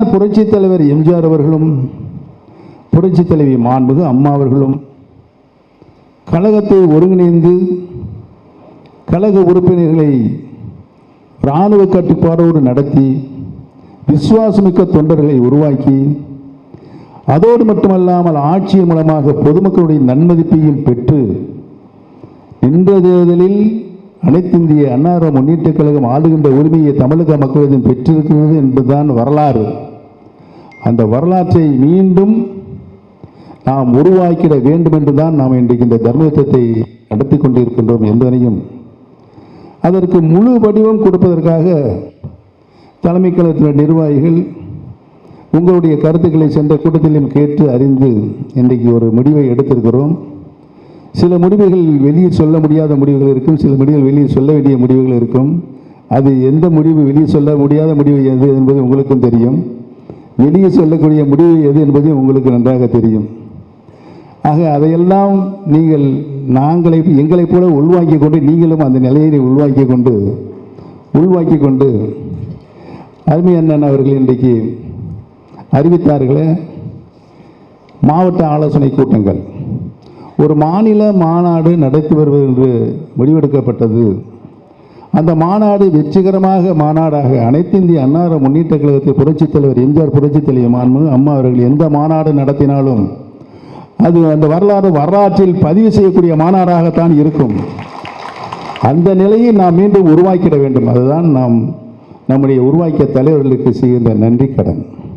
புரட்சித் தலைவர் எம்ஜிஆர் அவர்களும் புரட்சி தலைவி மாண்புகு அம்மா அவர்களும் கழகத்தை ஒருங்கிணைந்து கழக உறுப்பினர்களை இராணுவ கட்டுப்பாடோடு நடத்தி விசுவாசமிக்க தொண்டர்களை உருவாக்கி அதோடு மட்டுமல்லாமல் ஆட்சியின் மூலமாக பொதுமக்களுடைய நன்மதிப்பையும் பெற்று நின்ற தேர்தலில் அனைத்திந்திய அன்னார முன்னேற்ற கழகம் ஆளுகின்ற உரிமையை தமிழக மக்களிடம் பெற்றிருக்கிறது என்பதுதான் வரலாறு. அந்த வரலாற்றை மீண்டும் நாம் உருவாக்கிட வேண்டும் என்றுதான் நாம் இன்றைக்கு இந்த தர்மயுத்தத்தை நடத்தி கொண்டிருக்கின்றோம் என்பதனையும் அதற்கு முழு வடிவம் கொடுப்பதற்காக தலைமை கழகத்தின நிர்வாகிகள் உங்களுடைய கருத்துக்களை சென்ற கூட்டத்திலும் கேட்டு அறிந்து இன்றைக்கு ஒரு முடிவை எடுத்திருக்கிறோம். சில முடிவுகள் வெளியே சொல்ல முடியாத முடிவுகள் இருக்கும் சில முடிவுகள் வெளியே சொல்ல வேண்டிய முடிவுகள் இருக்கும். அது எந்த முடிவு வெளியே சொல்ல முடியாத முடிவு எது என்பது உங்களுக்கும் தெரியும். வெளியே சொல்லக்கூடிய முடிவு எது என்பது உங்களுக்கு நன்றாக தெரியும். ஆக அதையெல்லாம் நீங்கள் நாங்களை எங்களைப் போல உள்வாங்கி கொண்டு நீங்களும் அந்த நிலையை உள்வாங்கி கொண்டு உள்வாங்கி கொண்டு அருமை அண்ணன் அவர்கள் இன்றைக்கு அறிவித்தார்களே மாவட்ட ஆலோசனை கூட்டங்கள். ஒரு மாநில மாநாடு நடத்தி வருவது என்று முடிவெடுக்கப்பட்டது. அந்த மாநாடு வெற்றிகரமாக மாநாடாக அனைத்து இந்திய அன்னார முன்னேற்ற கழகத்தை புரட்சித் தலைவர் எம்ஜிஆர் புரட்சித் தலைவர் மாண்பு அம்மா அவர்கள் எந்த மாநாடு நடத்தினாலும் அது அந்த வரலாறு வரலாற்றில் பதிவு செய்யக்கூடிய மாநாடாகத்தான் இருக்கும். அந்த நிலையை நாம் மீண்டும் உருவாக்கிட வேண்டும். அதுதான் நாம் நம்முடைய உருவாக்கிய தலைவர்களுக்கு செய்கின்ற நன்றி கடன்.